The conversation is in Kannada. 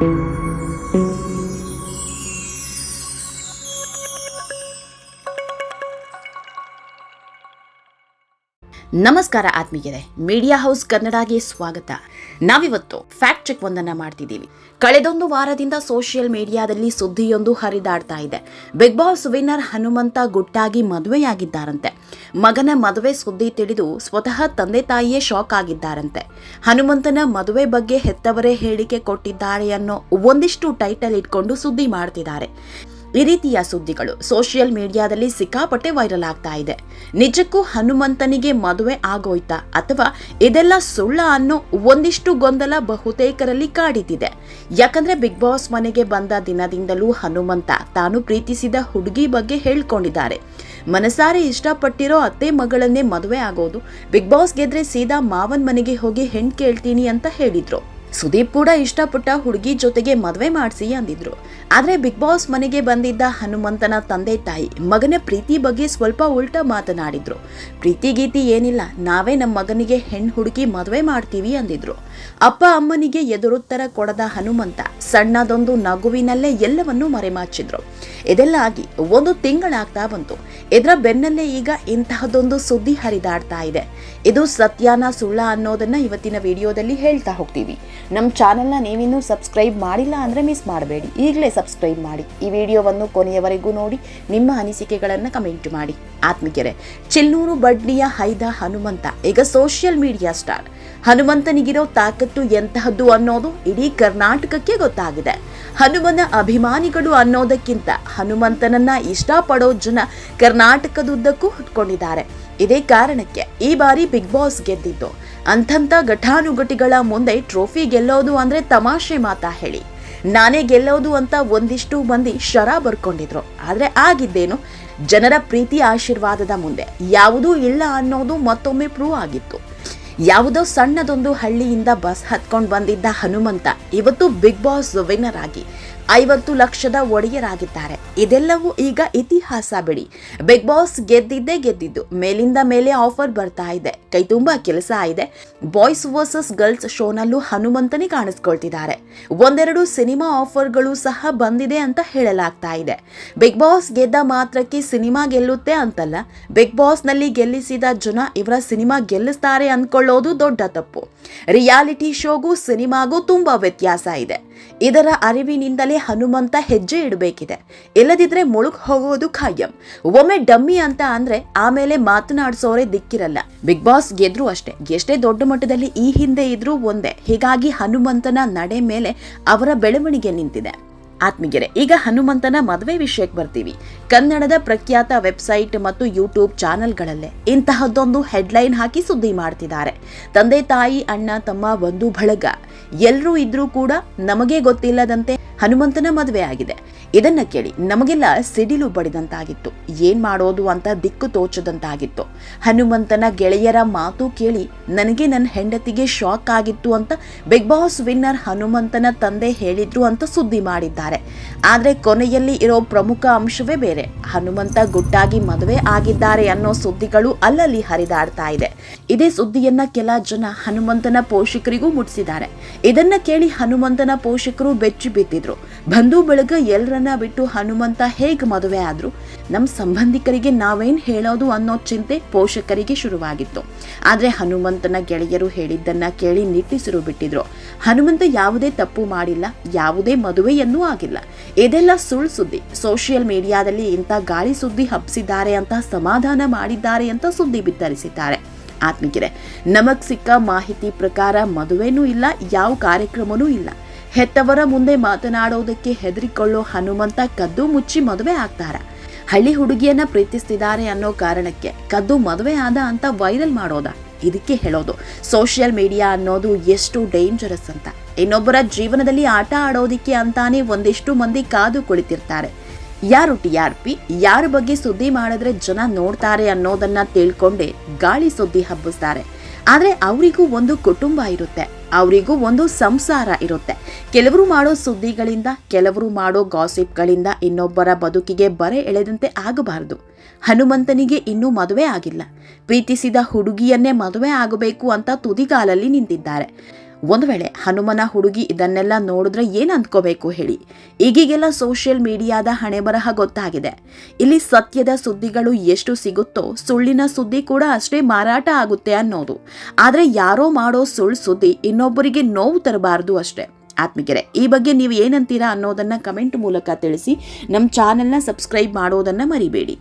thank you ನಮಸ್ಕಾರ ಆತ್ಮೀಯರೇ ಮೀಡಿಯಾ ಹೌಸ್ ಕನ್ನಡಗೆ ಸ್ವಾಗತ. ನಾವಿವತ್ತು ಫ್ಯಾಕ್ಟ್ ಚೆಕ್ ಒಂದನ್ನ ಮಾಡ್ತಿದ್ದೀವಿ. ಕಳೆದೊಂದು ವಾರದಿಂದ ಸೋಷಿಯಲ್ ಮೀಡಿಯಾದಲ್ಲಿ ಸುದ್ದಿಯೊಂದು ಹರಿದಾಡ್ತಾ ಇದೆ. ಬಿಗ್ ಬಾಸ್ ವಿನ್ನರ್ ಹನುಮಂತ ಗುಟ್ಟಾಗಿ ಮದುವೆಯಾಗಿದ್ದಾರಂತೆ. ಮಗನ ಮದುವೆ ಸುದ್ದಿ ತಿಳಿದು ಸ್ವತಃ ತಂದೆ ತಾಯಿಯೇ ಶಾಕ್ ಆಗಿದ್ದಾರಂತೆ. ಹನುಮಂತನ ಮದುವೆ ಬಗ್ಗೆ ಹೆತ್ತವರೇ ಹೇಳಿಕೆ ಕೊಟ್ಟಿದ್ದಾರೆ ಅನ್ನೋ ಒಂದಿಷ್ಟು ಟೈಟಲ್ ಇಟ್ಕೊಂಡು ಸುದ್ದಿ ಮಾಡ್ತಿದ್ದಾರೆ. ಈ ರೀತಿಯ ಸುದ್ದಿಗಳು. ಸೋಷಿಯಲ್ ಮೀಡಿಯಾದಲ್ಲಿ ಸಿಕ್ಕಾಪಟ್ಟೆ ವೈರಲ್ ಆಗ್ತಾ ಇದೆ. ನಿಜಕ್ಕೂ ಹನುಮಂತನಿಗೆ ಮದುವೆ ಆಗೋಯ್ತಾ? ಅಥವಾ ಇದೆಲ್ಲ ಸುಳ್ಳ ಅನ್ನೋ ಒಂದಿಷ್ಟು ಗೊಂದಲ ಬಹುತೇಕರಲ್ಲಿ ಕಾಡಿತಿದೆ. ಯಾಕಂದ್ರೆ ಬಿಗ್ ಬಾಸ್ ಮನೆಗೆ ಬಂದ ದಿನದಿಂದಲೂ ಹನುಮಂತ ತಾನು ಪ್ರೀತಿಸಿದ ಹುಡುಗಿ ಬಗ್ಗೆ ಹೇಳ್ಕೊಂಡಿದ್ದಾರೆ. ಮನಸಾರೆ ಇಷ್ಟಪಟ್ಟಿರೋ ಅತ್ತೆ ಮಗಳನ್ನೇ ಮದುವೆ ಆಗೋದು ಬಿಗ್ ಬಾಸ್ ಗೆದ್ರೆ ಸೀದಾ ಮಾವನ್ ಮನೆಗೆ ಹೋಗಿ ಹೆಣ್ ಕೇಳ್ತೀನಿ ಅಂತ ಹೇಳಿದ್ರು. ಸುದೀಪ್ ಕೂಡ ಇಷ್ಟಪಟ್ಟ ಹುಡುಗಿ ಜೊತೆಗೆ ಮದುವೆ ಮಾಡಿಸಿ ಅಂದಿದ್ರು. ಆದ್ರೆ ಬಿಗ್ ಬಾಸ್ ಮನೆಗೆ ಬಂದಿದ್ದ ಹನುಮಂತನ ತಂದೆ ತಾಯಿ ಮಗನ ಪ್ರೀತಿ ಬಗ್ಗೆ ಸ್ವಲ್ಪ ಉಲ್ಟಾ ಮಾತನಾಡಿದ್ರು. ಪ್ರೀತಿ ಗೀತಿ ಏನಿಲ್ಲ, ನಾವೇ ನಮ್ಮ ಮಗನಿಗೆ ಹೆಣ್ಣು ಹುಡುಗಿ ಮದುವೆ ಮಾಡ್ತೀವಿ ಅಂದಿದ್ರು. ಅಪ್ಪ ಅಮ್ಮನಿಗೆ ಎದುರುತ್ತರ ಕೊಡದ ಹನುಮಂತ ಸಣ್ಣದೊಂದು ನಗುವಿನಲ್ಲೇ ಎಲ್ಲವನ್ನೂ ಮರೆಮಾಚಿದ್ರು. ಇದೆಲ್ಲ ಆಗಿ ಒಂದು ತಿಂಗಳಾಗ್ತಾ ಬಂತು. ಇದರ ಬೆನ್ನಲ್ಲೇ ಈಗ ಇಂತಹದೊಂದು ಸುದ್ದಿ ಹರಿದಾಡ್ತಾ ಇದೆ. ಇದು ಸತ್ಯಾನ ಸುಳ್ಳ ಅನ್ನೋದನ್ನ ಇವತ್ತಿನ ವಿಡಿಯೋದಲ್ಲಿ ಹೇಳ್ತಾ ಹೋಗ್ತೀವಿ. ನಮ್ಮ ಚಾನೆಲ್ನ ನೀವಿನ್ನೂ ಸಬ್ಸ್ಕ್ರೈಬ್ ಮಾಡಿಲ್ಲ ಅಂದರೆ ಮಿಸ್ ಮಾಡಬೇಡಿ. ಈಗಲೇ ಸಬ್ಸ್ಕ್ರೈಬ್ ಮಾಡಿ. ಈ ವಿಡಿಯೋವನ್ನು ಕೊನೆಯವರೆಗೂ ನೋಡಿ, ನಿಮ್ಮ ಅನಿಸಿಕೆಗಳನ್ನು ಕಮೆಂಟ್ ಮಾಡಿ. ಆತ್ಮಿಕೆರೆ ಚಿಲ್ನೂರು ಬಡ್ಲಿಯ ಹೈದ ಹನುಮಂತ, ಈಗ ಸೋಷಿಯಲ್ ಮೀಡಿಯಾ ಸ್ಟಾರ್ ಹನುಮಂತನಿಗಿರೋ ತಾಕತ್ತು ಎಂತಹದ್ದು ಅನ್ನೋದು ಇಡೀ ಕರ್ನಾಟಕಕ್ಕೆ ಗೊತ್ತಾಗಿದೆ. ಹನುಮನ ಅಭಿಮಾನಿಗಳು ಅನ್ನೋದಕ್ಕಿಂತ ಹನುಮಂತನನ್ನ ಇಷ್ಟಪಡೋ ಜನ ಕರ್ನಾಟಕದುದ್ದಕ್ಕೂ ಹುಟ್ಕೊಂಡಿದ್ದಾರೆ. ಇದೇ ಕಾರಣಕ್ಕೆ ಈ ಬಾರಿ ಬಿಗ್ ಬಾಸ್ ಗೆದ್ದಿದ್ದು. ಅಂಥಂಥ ಘಟಾನುಘಟಿಗಳ ಮುಂದೆ ಟ್ರೋಫಿ ಗೆಲ್ಲೋದು ಅಂದ್ರೆ ತಮಾಷೆ ಮಾತಾ ಹೇಳಿ. ನಾನೇ ಗೆಲ್ಲೋದು ಅಂತ ಒಂದಿಷ್ಟು ಮಂದಿ ಶರ ಬರ್ಕೊಂಡಿದ್ರು ಆದ್ರೆ ಆಗಿದ್ದೇನು? ಜನರ ಪ್ರೀತಿ ಆಶೀರ್ವಾದದ ಮುಂದೆ. ಯಾವುದೂ ಇಲ್ಲ ಅನ್ನೋದು ಮತ್ತೊಮ್ಮೆ ಪ್ರೂವ್ ಆಗಿತ್ತು. ಯಾವುದೋ ಸಣ್ಣದೊಂದು ಹಳ್ಳಿಯಿಂದ ಬಸ್ ಹತ್ಕೊಂಡು ಬಂದಿದ್ದ ಹನುಮಂತ ಇವತ್ತು ಬಿಗ್ ಬಾಸ್ ವಿನ್ನರ್ ಆಗಿ ಐವತ್ತು ಲಕ್ಷದ ಒಡೆಯರಾಗಿದ್ದಾರೆ. ಇದೆಲ್ಲವೂ ಈಗ ಇತಿಹಾಸ ಬಿಡಿ. ಬಿಗ್ ಬಾಸ್ ಗೆದ್ದಿದ್ದೇ ಗೆದ್ದಿದ್ದು. ಮೇಲಿಂದ ಮೇಲೆ ಆಫರ್ ಬರ್ತಾ ಇದೆ. ಕೈ ತುಂಬಾ ಕೆಲಸ ಇದೆ. ಬಾಯ್ಸ್ ವರ್ಸಸ್ ಗರ್ಲ್ಸ್ ಶೋನಲ್ಲೂ ಹನುಮಂತನೇ ಕಾಣಿಸ್ಕೊಳ್ತಿದ್ದಾರೆ. ಒಂದೆರಡು ಸಿನಿಮಾ ಆಫರ್ಗಳು ಸಹ ಬಂದಿದೆ ಅಂತ ಹೇಳಲಾಗ್ತಾ ಇದೆ. ಬಿಗ್ ಬಾಸ್ ಗೆದ್ದ ಮಾತ್ರಕ್ಕೆ ಸಿನಿಮಾ ಗೆಲ್ಲುತ್ತೆ ಅಂತಲ್ಲ, ಬಿಗ್ ಬಾಸ್ನಲ್ಲಿ ಗೆಲ್ಲಿಸಿದ ಜನ ಇವರ ಸಿನಿಮಾ ಗೆಲ್ಲಿಸ್ತಾರೆ ಅಂದ್ಕೊಳ್ಳೋದು ದೊಡ್ಡ ತಪ್ಪು. ರಿಯಾಲಿಟಿ ಶೋಗೂ ಸಿನಿಮಾಗೂ ತುಂಬಾ ವ್ಯತ್ಯಾಸ ಇದೆ. ಇದರ ಅರಿವಿನಿಂದಲೇ ಹನುಮಂತ ಹೆಜ್ಜೆ ಇಡಬೇಕಿದೆ. ಇಲ್ಲದಿದ್ರೆ ಮುಳುಗ್ ಹೋಗೋದು ಖಾಯಂ. ಒಮ್ಮೆ ಡಮ್ಮಿ ಅಂತ ಅಂದ್ರೆ ಆಮೇಲೆ ಮಾತನಾಡಿಸೋರೆ ದಿಕ್ಕಿರಲ್ಲ. ಬಿಗ್ ಬಾಸ್ ಗೆದ್ರು ಅಷ್ಟೇ. ಎಷ್ಟೇ ದೊಡ್ಡ ಮಟ್ಟದಲ್ಲಿ ಈ ಹಿಂದೆ ಇದ್ರೂ ಒಂದೇ. ಹೀಗಾಗಿ ಹನುಮಂತನ ನಡೆ ಮೇಲೆ ಅವರ ಬೆಳವಣಿಗೆ ನಿಂತಿದೆ. ಆತ್ಮಿಗೆರೆ ಈಗ ಹನುಮಂತನ ಮದುವೆ ವಿಷಯಕ್ಕೆ ಬರ್ತೀವಿ. ಕನ್ನಡದ ಪ್ರಖ್ಯಾತ ವೆಬ್ಸೈಟ್ ಮತ್ತು ಯೂಟ್ಯೂಬ್ ಚಾನೆಲ್ಗಳಲ್ಲೇ. ಇಂತಹದ್ದೊಂದು ಹೆಡ್ಲೈನ್ ಹಾಕಿ ಸುದ್ದಿ ಮಾಡ್ತಿದ್ದಾರೆ. ತಂದೆ ತಾಯಿ ಅಣ್ಣ ತಮ್ಮ ಬಂಧು ಬಳಗ. ಎಲ್ಲರೂ ಇದ್ರೂ ಕೂಡ ನಮಗೆ ಗೊತ್ತಿಲ್ಲದಂತೆ ಹನುಮಂತನ ಮದುವೆ ಆಗಿದೆ. ಇದನ್ನ ಕೇಳಿ ನಮಗೆಲ್ಲ ಸಿಡಿಲು ಬಡಿದಂತಾಗಿತ್ತು. ಏನ್ ಮಾಡೋದು ಅಂತ ದಿಕ್ಕು ತೋಚದಂತಾಗಿತ್ತು. ಹನುಮಂತನ ಗೆಳೆಯರ ಮಾತು ಕೇಳಿ ನನಗೆ ನನ್ನ ಹೆಂಡತಿಗೆ ಶಾಕ್ ಆಗಿತ್ತು ಅಂತ ಬಿಗ್ ಬಾಸ್ ವಿನ್ನರ್ ಹನುಮಂತನ ತಂದೆ ಹೇಳಿದ್ರು ಅಂತ ಸುದ್ದಿ ಮಾಡಿದ್ದಾರೆ. ಆದರೆ ಕೊನೆಯಲ್ಲಿ ಇರೋ ಪ್ರಮುಖ ಅಂಶವೇ ಬೇರೆ. ಹನುಮಂತ ಗುಟ್ಟಾಗಿ ಮದುವೆ ಆಗಿದ್ದಾರೆ ಅನ್ನೋ ಸುದ್ದಿಗಳು ಅಲ್ಲಲ್ಲಿ ಹರಿದಾಡ್ತಾ ಇದೆ. ಇದೇ ಸುದ್ದಿಯನ್ನ ಕೆಲ ಜನ ಹನುಮಂತನ ಪೋಷಕರಿಗೂ ಮುಟ್ಟಿಸಿದ್ದಾರೆ ಇದನ್ನ ಕೇಳಿ ಹನುಮಂತನ ಪೋಷಕರು ಬೆಚ್ಚಿ ಬಿದ್ದಿದ್ರು. ಬಂಧು ಬಳಗ ಎಲ್ಲರನ್ನ ಬಿಟ್ಟು ಹನುಮಂತ ಹೇಗೆ ಮದುವೆ ಆದ್ರು? ನಮ್ಮ ಸಂಬಂಧಿಕರಿಗೆ ನಾವೇನ್ ಹೇಳೋದು ಅನ್ನೋ ಚಿಂತೆ ಪೋಷಕರಿಗೆ ಶುರುವಾಗಿತ್ತು. ಆದ್ರೆ ಹನುಮಂತನ ಗೆಳೆಯರು ಹೇಳಿದ್ದನ್ನ ಕೇಳಿ ನಿಟ್ಟಿಸಿರು ಬಿಟ್ಟಿದ್ರು. ಹನುಮಂತ ಯಾವುದೇ ತಪ್ಪು ಮಾಡಿಲ್ಲ, ಯಾವುದೇ ಮದುವೆಯನ್ನೂ ಆಗಿಲ್ಲ. ಇದೆಲ್ಲ ಸುಳ್ಳು ಸುದ್ದಿ. ಸೋಷಿಯಲ್ ಮೀಡಿಯಾದಲ್ಲಿ ಇಂಥ ಗಾಳಿ ಸುದ್ದಿ ಹಬ್ಬಿಸಿದ್ದಾರೆ ಅಂತ ಸಮಾಧಾನ ಮಾಡಿದ್ದಾರೆ ಅಂತ ಸುದ್ದಿ ಬಿತ್ತರಿಸಿದ್ದಾರೆ. ಆತ್ಮೀಗೆರೆ ನಮಗ್ ಸಿಕ್ಕ ಮಾಹಿತಿ ಪ್ರಕಾರ ಮದುವೆನೂ ಇಲ್ಲ, ಯಾವ ಕಾರ್ಯಕ್ರಮನೂ ಇಲ್ಲ. ಹೆತ್ತವರ ಮುಂದೆ ಮಾತನಾಡೋದಕ್ಕೆ ಹೆದರಿಕೊಳ್ಳೋ ಹನುಮಂತ ಕದ್ದು ಮುಚ್ಚಿ ಮದುವೆ ಆಗ್ತಾರೆ. ಹಳ್ಳಿ ಹುಡುಗಿಯನ್ನ ಪ್ರೀತಿಸ್ತಿದ್ದಾರೆ ಅನ್ನೋ ಕಾರಣಕ್ಕೆ ಕದ್ದು ಮದುವೆ ಆದ ಅಂತ ವೈರಲ್ ಮಾಡೋದ ಇದಕ್ಕೆ ಹೇಳೋದು. ಸೋಷಿಯಲ್ ಮೀಡಿಯಾ ಅನ್ನೋದು ಎಷ್ಟು ಡೇಂಜರಸ್ ಅಂತ. ಇನ್ನೊಬ್ಬರ ಜೀವನದಲ್ಲಿ ಆಟ ಆಡೋದಿಕ್ಕೆ ಅಂತಾನೆ ಒಂದಿಷ್ಟು ಮಂದಿ ಕಾದು ಕುಳಿತಿರ್ತಾರೆ. ಯಾರು ಟಿ ಆರ್ ಪಿ, ಯಾರ ಬಗ್ಗೆ ಸುದ್ದಿ ಮಾಡಿದ್ರೆ ಜನ ನೋಡ್ತಾರೆ ಅನ್ನೋದನ್ನ ತಿಳ್ಕೊಂಡೆ ಗಾಳಿ ಸುದ್ದಿ ಹಬ್ಬಿಸ್ತಾರೆ. ಆದ್ರೆ ಅವರಿಗೂ ಒಂದು ಕುಟುಂಬ ಇರುತ್ತೆ. ಅವರಿಗೂ ಒಂದು ಸಂಸಾರ ಇರುತ್ತೆ. ಕೆಲವರು ಮಾಡೋ ಸುದ್ದಿಗಳಿಂದ, ಕೆಲವರು ಮಾಡೋ ಗಾಸಿಪ್ಗಳಿಂದ ಇನ್ನೊಬ್ಬರ ಬದುಕಿಗೆ ಬರೆ ಎಳೆದಂತೆ ಆಗಬಾರದು. ಹನುಮಂತನಿಗೆ ಇನ್ನೂ ಮದುವೆ ಆಗಿಲ್ಲ. ಪ್ರೀತಿಸಿದ ಹುಡುಗಿಯನ್ನೇ ಮದುವೆ ಆಗಬೇಕು ಅಂತ ತುದಿಗಾಲಲ್ಲಿ ನಿಂತಿದ್ದಾರೆ. ಒಂದು ವೇಳೆ ಹನುಮನ ಹುಡುಗಿ ಇದನ್ನೆಲ್ಲ ನೋಡಿದ್ರೆ ಏನು ಅಂದ್ಕೋಬೇಕು ಹೇಳಿ. ಈಗೀಗೆಲ್ಲ ಸೋಷಿಯಲ್ ಮೀಡಿಯಾದ ಹಣೆ ಬರಹ ಗೊತ್ತಾಗಿದೆ. ಇಲ್ಲಿ ಸತ್ಯದ ಸುದ್ದಿಗಳು ಎಷ್ಟು ಸಿಗುತ್ತೋ ಸುಳ್ಳಿನ ಸುದ್ದಿ ಕೂಡ ಅಷ್ಟೇ ಮಾರಾಟ ಆಗುತ್ತೆ ಅನ್ನೋದು. ಆದರೆ ಯಾರೋ ಮಾಡೋ ಸುಳ್ಳು ಸುದ್ದಿ ಇನ್ನೊಬ್ಬರಿಗೆ ನೋವು ತರಬಾರ್ದು ಅಷ್ಟೇ. ಆತ್ಮಿಕರೆ ಈ ಬಗ್ಗೆ ನೀವು ಏನಂತೀರಾ ಅನ್ನೋದನ್ನು ಕಮೆಂಟ್ ಮೂಲಕ ತಿಳಿಸಿ. ನಮ್ಮ ಚಾನೆಲ್ನ ಸಬ್ಸ್ಕ್ರೈಬ್ ಮಾಡೋದನ್ನು ಮರಿಬೇಡಿ.